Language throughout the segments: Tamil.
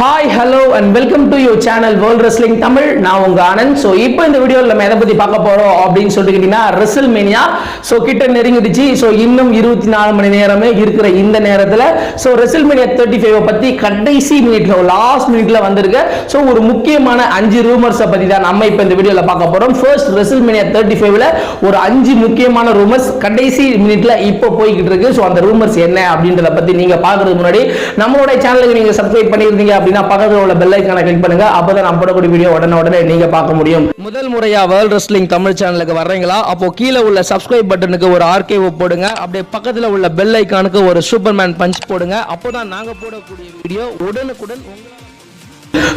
Hi hello and welcome to you channel world wrestling Tamil நான் உங்க ஆனந்த். ஸோ இப்போ இந்த வீடியோவில் நம்ம எதை பத்தி பார்க்க போறோம் அப்படின்னு சொல்லிக்கிட்டீங்கன்னா ரெசல் மேனியா ஸோ கிட்ட நெருங்கிடுச்சு. ஸோ இன்னும் இருபத்தி நாலு மணி நேரமே இருக்கிற இந்த நேரத்தில் so WrestleMania thirty five பத்தி கடைசி மினிட்ல லாஸ்ட் மினிட்ல வந்திருக்கு. ஸோ ஒரு முக்கியமான அஞ்சு ரூமர்ஸை பத்தி தான் நம்ம இப்போ இந்த வீடியோவில் பார்க்க போறோம். ஃபர்ஸ்ட் ரெசல் மேனியா தேர்ட்டி ஃபைவ்ல ஒரு அஞ்சு முக்கியமான ரூமர்ஸ் கடைசி மினிட்ல இப்போ போய்கிட்டு இருக்கு. ஸோ அந்த ரூமர்ஸ் என்ன அப்படின்றத பத்தி நீங்க பார்க்குறதுக்கு முன்னாடி நம்மளோட சேனலுக்கு நீங்க சப்ஸ்கிரைப் பண்ணியிருந்தீங்க அப்படின்னா பக்கத்தில் உள்ள பெல் ஐக்கான கிளிக் பண்ணுங்க. அப்பதான் நம்ம போடக்கூடிய வீடியோ உடனே உடனே நீங்க பார்க்க முடியும். முதல் முறையா வேர்ல்ட் ரெஸ்லிங் தமிழ் சேனலுக்கு வர்றீங்களா? அப்போ கீழே உள்ள சப்ஸ்கிரைப் பட்டனுக்கு ஒரு ஆர்கே போடுங்க. அப்படியே பக்கத்துல உள்ள பெல் ஐக்கானுக்கு ஒரு சூப்பர்மேன் பஞ்ச் போடுங்க. அப்போதான் நாங்க போடக்கூடிய வீடியோ உடனுக்குடன் உங்களுக்கு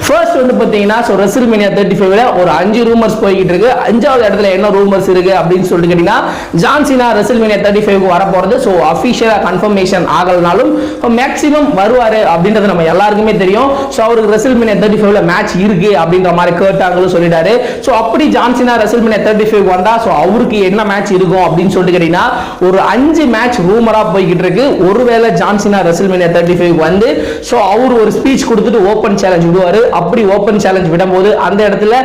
ஃபர்ஸ்ட் வந்து பார்த்தீங்கன்னா ஸோ ரெசில்மேனியா தேர்ட்டி ஃபைவ்ல ஒரு அஞ்சு ரூமர்ஸ் போய்கிட்டு இருக்கு. அஞ்சாவது இடத்துல என்ன ரூமர்ஸ் இருக்கு அப்படின்னு சொல்லிட்டு கேட்டீங்கன்னா ஜான்சினா ரெசில்மேனியா தேர்ட்டி ஃபைவ்க்கு வர போகிறது ஸோ அஃபிஷியலாக கன்ஃபர்மேஷன் ஆகலனாலும் மேக்ஸிமம் வருவார் அப்படின்றது நம்ம எல்லாருக்குமே தெரியும். ஸோ அவருக்கு ரெசில்மேனியா தேர்ட்டி ஃபைவ்ல மேட்ச் இருக்கு அப்படின்ற மாதிரி கேட்டாங்களும் சொல்லிட்டாரு. ஸோ அப்படி John Cena WrestleMania thirty five வந்தா ஸோ அவருக்கு என்ன மேட்ச் இருக்கும் அப்படின்னு சொல்லிட்டு கேட்டீங்கன்னா ஒரு அஞ்சு மேட்ச் ரூமரா போய்கிட்டு இருக்கு. ஒருவேளை John Cena WrestleMania thirty five வந்து ஸோ அவர் ஒரு ஸ்பீச் கொடுத்துட்டு ஓப்பன் சேலஞ்ச் விடுவாரு அப்படி ஓப்பன் சேலஞ்ச் விடும்போது அந்த இடத்துல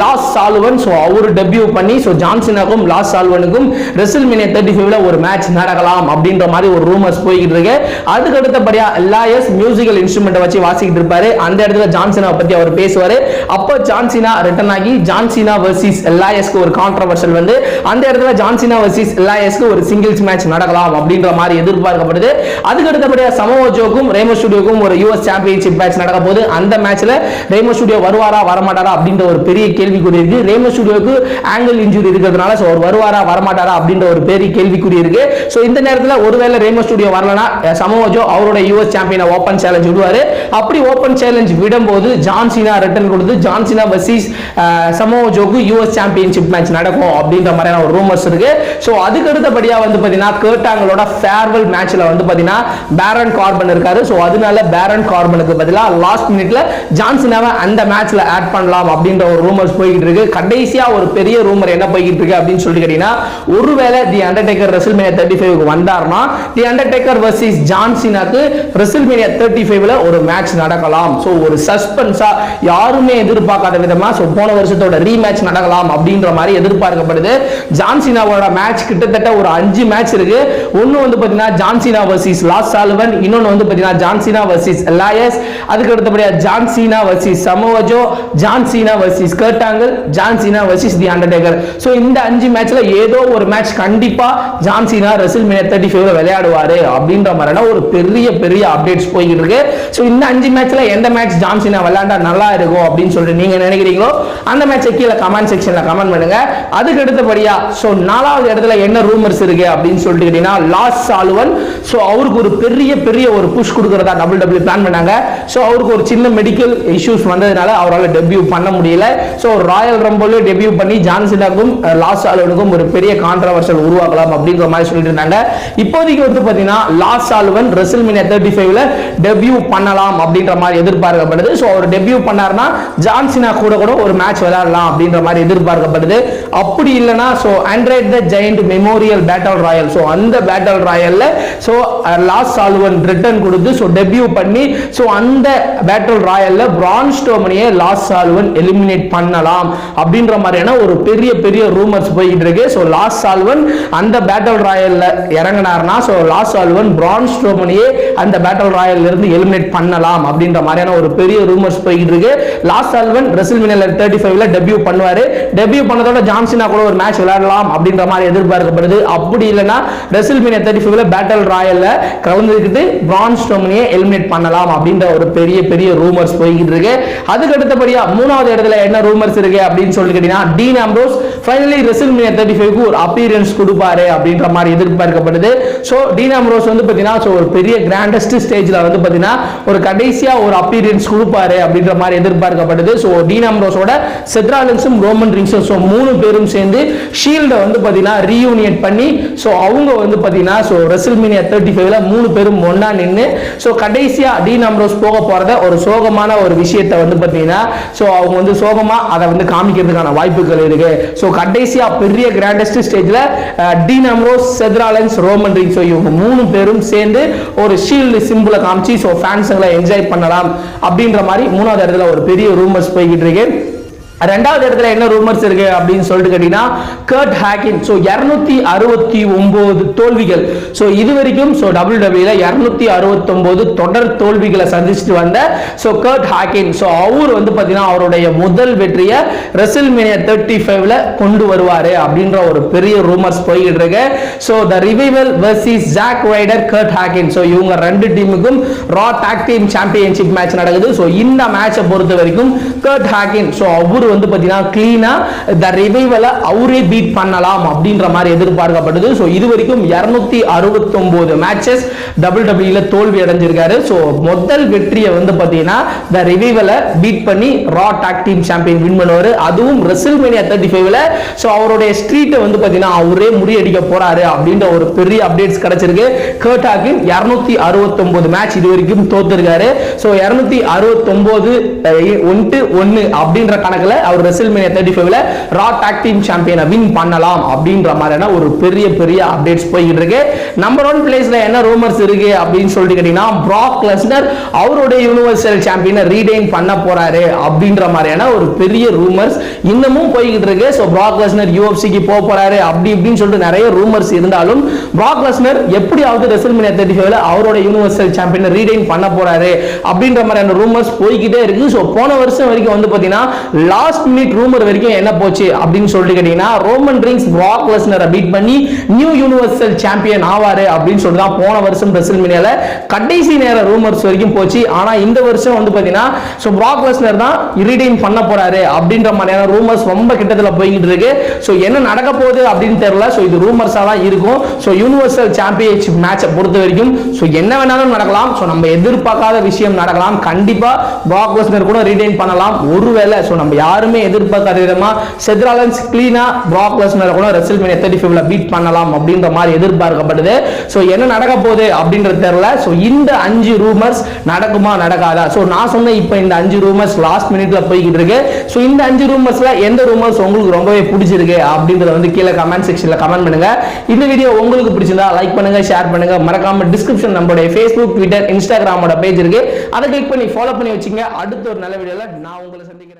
லாஸ் சால்வன் ஸோ அவர் டெபியூ பண்ணி ஸோ ஜான்சினாக்கும் லாஸ் சால்வனுக்கும் ரெசில் மினியா தேர்ட்டி ஃபைவ்ல ஒரு மேட்ச் நடக்கலாம் அப்படின்ற மாதிரி ஒரு ரூமர்ஸ் போய்கிட்டு இருக்கு. அதுக்கு அடுத்தபடியா லாயஸ் மியூசிக்கல் இன்ஸ்ட்ருமெண்ட் வச்சு வாசிக்கிட்டு இருப்பாரு. அந்த இடத்துல ஜான்சினா பத்தி அவர் பேசுவாரு. அப்போ ஜான்சினா ரிட்டர்ன் ஆகி ஜான்சினா வர்சஸ் லாயஸ்க்கு ஒரு கான்ட்ரவர்ஷல் வந்து அந்த இடத்துல ஜான்சினா வர்சஸ் லாயஸ்க்கு ஒரு சிங்கிள்ஸ் மேட்ச் நடக்கலாம் அப்படின்ற மாதிரி எதிர்பார்க்கப்படுது. அதுக்கு அடுத்தபடியா சமோஜோக்கும் ரேமோ ஸ்டுடியோக்கும் ஒரு யூஎஸ் சாம்பியன்ஷிப் மேட்ச் நடக்க போது அந்த மேட்ச் மேட்ச்ல ரேமோ ஸ்டுடியோ வருவாரா வரமாட்டாரா அப்படின்ற ஒரு பெரிய கேள்விக்குறி இருக்கு. ரேமோ ஸ்டுடியோக்கு ஆங்கிள் இன்ஜுரி இருக்கிறதுனால ஸோ அவர் வருவாரா வரமாட்டாரா அப்படின்ற ஒரு பெரிய கேள்விக்குறி இருக்கு. ஸோ இந்த நேரத்தில் ஒருவேளை ரேமோ ஸ்டுடியோ வரலனா சமோஜோ அவரோட யூஎஸ் சாம்பியனை ஓப்பன் சேலஞ்ச் விடுவாரு. அப்படி ஓப்பன் சேலஞ்ச் விடும்போது ஜான்சினா ரிட்டர்ன் கொடுத்து ஜான்சினா வர்சஸ் சமோஜோக்கு யூஎஸ் சாம்பியன்ஷிப் மேட்ச் நடக்கும் அப்படின்ற மாதிரியான ஒரு ரூமர்ஸ் இருக்கு. ஸோ அதுக்கு அடுத்தபடியா வந்து பார்த்தீங்கன்னா கேட்டாங்களோட ஃபேர்வெல் மேட்ச்ல வந்து பார்த்தீங்கன்னா பேரன் கார்பன் இருக்காரு. ஸோ அதனால பேரன் கார்பனுக்கு பதிலாக லாஸ்ட் மினிட்ல ஜான்சனாவை அந்த மேட்ச்ல ஆட் பண்ணலாம் அப்படின்ற ஒரு ரூமர்ஸ் போய்கிட்டு இருக்கு. கடைசியா ஒரு பெரிய ரூமர் என்ன போய்கிட்டு இருக்கு அப்படின்னு சொல்லிட்டு கேட்டீங்கன்னா ஒருவேளை தி அண்டர்டேக்கர் ரெசில்மேனியா தேர்ட்டி ஃபைவ்க்கு வந்தார்னா தி அண்டர்டேக்கர் வர்சஸ் ஜான்சினாக்கு ரெசில்மேனியா தேர்ட்டி ஃபைவ்ல ஒரு மேட்ச் நடக்கலாம். ஸோ ஒரு சஸ்பென்ஸா யாருமே எதிர்பார்க்காத விதமா ஸோ போன வருஷத்தோட ரீமேட்ச் நடக்கலாம் அப்படின்ற மாதிரி எதிர்பார்க்கப்படுது. ஜான்சினாவோட மேட்ச் கிட்டத்தட்ட ஒரு அஞ்சு மேட்ச் இருக்கு. ஒன்னு வந்து பாத்தீங்கன்னா ஜான்சினா வர்சஸ் லாஸ் சால்வன் இன்னொன்னு வந்து பாத்தீங்கன்னா ஜான்சினா வர்சஸ் லாயஸ் அதுக்கு அடுத்தபடியா John Cena versus Samoa Joe John Cena versus Kurt Angle John Cena versus the Undertaker so இந்த அஞ்சு மேட்ச்ல ஏதோ ஒரு மேட்ச் கண்டிப்பா ஜான்சினா ரெசில் மினிட் தேர்ட்டி ஃபைவ்ல விளையாடுவாரு அப்படின்ற மாதிரியான ஒரு பெரிய பெரிய அப்டேட்ஸ் போய்கிட்டு இருக்கு. ஸோ இந்த அஞ்சு மேட்ச்ல எந்த மேட்ச் ஜான்சினா விளையாண்டா நல்லா இருக்கும் அப்படின்னு சொல்லிட்டு நீங்க நினைக்கிறீங்களோ அந்த மேட்சை கீழே கமெண்ட் செக்ஷன்ல கமெண்ட் பண்ணுங்க. அதுக்கு அடுத்தபடியா ஸோ நாலாவது இடத்துல என்ன ரூமர்ஸ் இருக்கு அப்படின்னு சொல்லிட்டு கேட்டீங்கன்னா லாஸ் சாலுவன். ஸோ அவருக்கு ஒரு பெரிய பெரிய ஒரு புஷ் கொடுக்கறதா டபுள் டபுள் பிளான் பண்ணாங்க. ஸோ அவருக்கு ஒரு சின்ன மெடிக்கல் இஷ்யூஸ் வந்ததுனால அவரால் டெபியூ பண்ண முடியல. ஸோ ராயல் ரம்போல டெபியூ பண்ணி ஜான்சினாக்கும் லாஸ் ஆலுவனுக்கும் ஒரு பெரிய கான்ட்ரவர்ஷல் உருவாக்கலாம் அப்படின்ற மாதிரி சொல்லிட்டு இருந்தாங்க. இப்போதைக்கு வந்து பார்த்தீங்கன்னா Lars Sullivan WrestleMania thirty ஃபைவ்ல டெபியூ பண்ணலாம் அப்படின்ற மாதிரி எதிர்பார்க்கப்படுது. ஸோ அவர் டெபியூ பண்ணார்னா ஜான்சினா கூட கூட ஒரு மேட்ச் விளையாடலாம் அப்படின்ற மாதிரி எதிர்பார்க்கப்படுது. அப்படி இல்லைன்னா so Andre the Giant memorial battle royal so அந்த பேட்டல் ராயல்ல ஸோ லாஸ் ஆலுவன் ரிட்டர்ன் கொடுத்து ஸோ டெபியூ பண்ணி ஸோ அந்த பேட்டல் ராயல்ல பிரான் ஸ்டோமனியை லாஸ் சால்வன் எலிமினேட் பண்ணலாம் அப்படின்ற மாதிரியான ஒரு பெரிய பெரிய ரூமர்ஸ் போய்கிட்டு இருக்கு. ஸோ லாஸ் சால்வன் அந்த பேட்டல் ராயல்ல இறங்கினார்னா ஸோ லாஸ் சால்வன் பிரான் ஸ்டோமனியே அந்த பேட்டல் ராயல்ல இருந்து எலிமினேட் பண்ணலாம் அப்படின்ற மாதிரியான ஒரு பெரிய ரூமர்ஸ் போய்கிட்டு இருக்கு. Lars Sullivan WrestleMania thirty ஃபைவ்ல டெபியூ பண்ணுவார். டெபியூ பண்ணதோட ஜான்சினா கூட ஒரு மேட்ச் விளையாடலாம் அப்படின்ற மாதிரி எதிர்பார்க்கப்படுது. அப்படி இல்லைன்னா ரெசில்மினியா தேர்ட்டி ஃபைவ்ல பேட்டல் ராயல்ல கலந்துக்கிட்டு பிரான் ஸ்டோமனியை எலிமினேட் பண்ணலாம் அப்படின்ற ஒரு பெரிய பெரிய ரூமர்ஸ் போய்கிட்டு இருக்கு அதுக்கு அடுத்தபடியா மூணாவது இடத்துல என்ன ரூமர்ஸ் இருக்கு அப்படின்னு சொல்லி கேட்டீங்கன்னா Dean Ambrose finally wrestle thirty ஃபைவ்க்கு ஒரு அப்பியரன்ஸ் கொடுப்பாரு அப்படின்ற மாதிரி எதிர்பார்க்கப்படுது. ஸோ டீன் ஆம்ப்ரோஸ் வந்து பார்த்தீங்கன்னா ஸோ ஒரு பெரிய கிராண்டஸ்ட் ஸ்டேஜில் வந்து பார்த்தீங்கன்னா ஒரு கடைசியாக ஒரு அப்பியரன்ஸ் கொடுப்பாரு அப்படின்ற மாதிரி எதிர்பார்க்கப்படுது. ஸோ டீன் ஆம்ப்ரோஸோட செத்ராலன்ஸும் ரோமன் ரிங்ஸும் ஸோ மூணு பேரும் சேர்ந்து ஷீல்டை வந்து பார்த்தீங்கன்னா ரீயூனியன் பண்ணி ஸோ அவங்க வந்து பார்த்தீங்கன்னா ஸோ ரெசில் மினியா தேர்ட்டி ஃபைவ்ல மூணு பேரும் ஒன்னா நின்று ஸோ கடைசியாக டீன் ஆம்ப்ரோஸ் போக போகிறத ஒரு சோகமான ஒரு விஷயத்தை வந்து பார்த்தீங்கன்னா ஸோ அவங்க வந்து சோகமா அதை வந்து காமிக்கிறதுக்கான வாய்ப்புகள் இருக்கு. ஸோ கடைசியா பெரிய கிராண்டஸ்ட் ஸ்டேஜ்ல Dean Ambrose Seth Rollins Roman Reigns so இவங்க மூணு பேரும் சேர்ந்து ஒரு ஷீல்டு சிம்பிளை காமிச்சு ஸோ ஃபேன்ஸுங்களை என்ஜாய் பண்ணலாம் அப்படின்ற மாதிரி மூணாவது இடத்துல ஒரு பெரிய ரூமர்ஸ் போய்கிட்டு இருக்கு. ரெண்டாவது இடத்துல என்ன ரூமர்ஸ் இருக்கு அப்படின்னு சொல்லிட்டு கேட்டீங்கன்னா கர்ட் ஹேக்கின் ஸோ இரநூத்தி அறுபத்தி ஒன்பது தோல்விகள். ஸோ இது வரைக்கும் ஸோ டபுள் டபிள்யூல இரநூத்தி அறுபத்தொன்பது தொடர் தோல்விகளை சந்திச்சுட்டு வந்த ஸோ கர்ட் ஹேக்கின் ஸோ அவர் வந்து பார்த்தீங்கன்னா அவருடைய முதல் வெற்றியை ரெசில் மேனியா தேர்ட்டி ஃபைவ்ல கொண்டு வருவார் அப்படின்ற ஒரு பெரிய ரூமர்ஸ் போய்கிட்டு இருக்கு. So the revival versus Zack Ryder Kurt Hawkins so இவங்க ரெண்டு டீமுக்கும் Raw tag team championship match நடக்குது. ஸோ இந்த மேட்சை பொறுத்த வரைக்கும் கர்ட் ஹேக்கின் ஸோ அவர் வந்து பார்த்தீங்கன்னா கிளீனா த ரிவைவலை அவரே பீட் பண்ணலாம் அப்படின்ற மாதிரி எதிர்பார்க்கப்படுது. ஸோ இது வரைக்கும் இரநூத்தி அறுபத்தொம்போது மேட்சஸ் டபுள் டபிள்யூல தோல்வி அடைஞ்சிருக்காரு. ஸோ முதல் வெற்றியை வந்து பார்த்தீங்கன்னா த ரிவைவலை பீட் பண்ணி Raw tag team champion win பண்ணுவார். அதுவும் ரெசில்மேனியா தேர்ட்டி ஃபைவ்ல ஸோ அவருடைய ஸ்ட்ரீட்டை வந்து பார்த்தீங்கன்னா அவரே முறியடிக்க போறாரு அப்படின்ற ஒரு பெரிய அப்டேட்ஸ் கிடைச்சிருக்கு. கேட்டாக்கு இரநூத்தி அறுபத்தொம்போது மேட்ச் இது வரைக்கும் தோத்துருக்காரு. ஸோ இரநூத்தி அறுபத்தொம்போது ஒன்று ஒன்று அப்படின்ற கணக்கில் அவர் ரெசில்மேனியா தேர்ட்டி ஃபைவ்ல ரா டாக் டீம் சாம்பியனை வின் பண்ணலாம் அப்படின்ற மாதிரியான ஒரு பெரிய பெரிய அப்டேட்ஸ் போய்கிட்டு இருக்கு. நம்பர் ஒன் பிளேஸ்ல என்ன ரூமர்ஸ் இருக்கு அப்படின்னு சொல்லிட்டு கேட்டீங்கன்னா ப்ராக் லெஸ்னர் அவருடைய யூனிவர்சல் சாம்பியனை ரீடைன் பண்ண போறாரு அப்படின்ற மாதிரியான ஒரு பெரிய ரூமர்ஸ் இன்னமும் போய்கிட்டு இருக்கு. ஸோ ப்ராக் லெஸ்னர் யூஎஃப்சிக்கு போக போறாரு அப்படி இப்படின்னு சொல்லிட்டு நிறைய ரூமர்ஸ் இருந்தாலும் ப்ராக் லெஸ்னர் எப்படியாவது ரெசில்மேனியா தேர்ட்டி ஃபைவ்ல அவரோட யூனிவர்சல் சாம்பியனை ரீடைன் பண்ண போறாரு அப்படின்ற மாதிரியான ரூமர்ஸ் போய்கிட்டே இருக்கு. ஸோ போன வருஷம் வரைக்கும் வந்து பார்த்தீங்கன்னா லாஸ்ட் மினிட் ரூமர் வரைக்கும் என்ன போச்சு அப்படின்னு சொல்லிட்டு கேட்டீங்கன்னா ரோமன் ரிங்ஸ் பிராக் லெஸ்னரை பீட் பண்ணி நியூ யூனிவர்சல் சாம்பியன் ஆவாரு அப்படின்னு சொல்லிட்டு தான் போன வருஷம் பிரசில் மினியால கடைசி நேர ரூமர்ஸ் வரைக்கும் போச்சு. ஆனா இந்த வருஷம் வந்து பாத்தீங்கன்னா ஸோ பிராக் லெஸ்னர் தான் இரிடைன் பண்ண போறாரு அப்படின்ற மாதிரியான ரூமர்ஸ் ரொம்ப கிட்டத்தில் போய்கிட்டு இருக்கு. ஸோ என்ன நடக்க போகுது அப்படின்னு தெரியல. ஸோ இது ரூமர்ஸா தான் இருக்கும். ஸோ யூனிவர்சல் சாம்பியன்ஷிப் மேட்சை பொறுத்த வரைக்கும் ஸோ என்ன வேணாலும் நடக்கலாம். ஸோ நம்ம எதிர்பார்க்காத விஷயம் நடக்கலாம். கண்டிப்பா பிராக் லெஸ்னர் கூட ரீடைன் பண்ணலாம். ஒருவேளை ஸோ நம்ம யார் யாருமே எதிர்பார்க்காத விதமா செத்ராலன்ஸ் கிளீனா பிராக் லெஸ்னர் கூட ரெசல் மீனியா தேர்ட்டி ஃபைவ்ல பீட் பண்ணலாம் அப்படின்ற மாதிரி எதிர்பார்க்கப்படுது. ஸோ என்ன நடக்க போகுது அப்படின்றது தெரியல. ஸோ இந்த அஞ்சு ரூமர்ஸ் நடக்குமா நடக்காதா? ஸோ நான் சொன்ன இப்போ இந்த அஞ்சு ரூமர்ஸ் லாஸ்ட் மினிட்ல போய்கிட்டு இருக்கு. ஸோ இந்த அஞ்சு ரூமர்ஸ்ல எந்த ரூமர்ஸ் உங்களுக்கு ரொம்பவே பிடிச்சிருக்கு அப்படின்றத வந்து கீழே கமெண்ட் செக்ஷன்ல கமெண்ட் பண்ணுங்க. இந்த வீடியோ உங்களுக்கு பிடிச்சிருந்தா லைக் பண்ணுங்க ஷேர் பண்ணுங்க. மறக்காம டிஸ்கிரிப்ஷன் நம்மளுடைய ஃபேஸ்புக் ட்விட்டர் இன்ஸ்டாகிராமோட பேஜ் இருக்கு. அதை கிளிக் பண்ணி ஃபாலோ பண்ணி வச்சுங்க அடுத்த ஒரு நல்ல வீடியோல நான் உங்களை சந்திக்கிறேன்.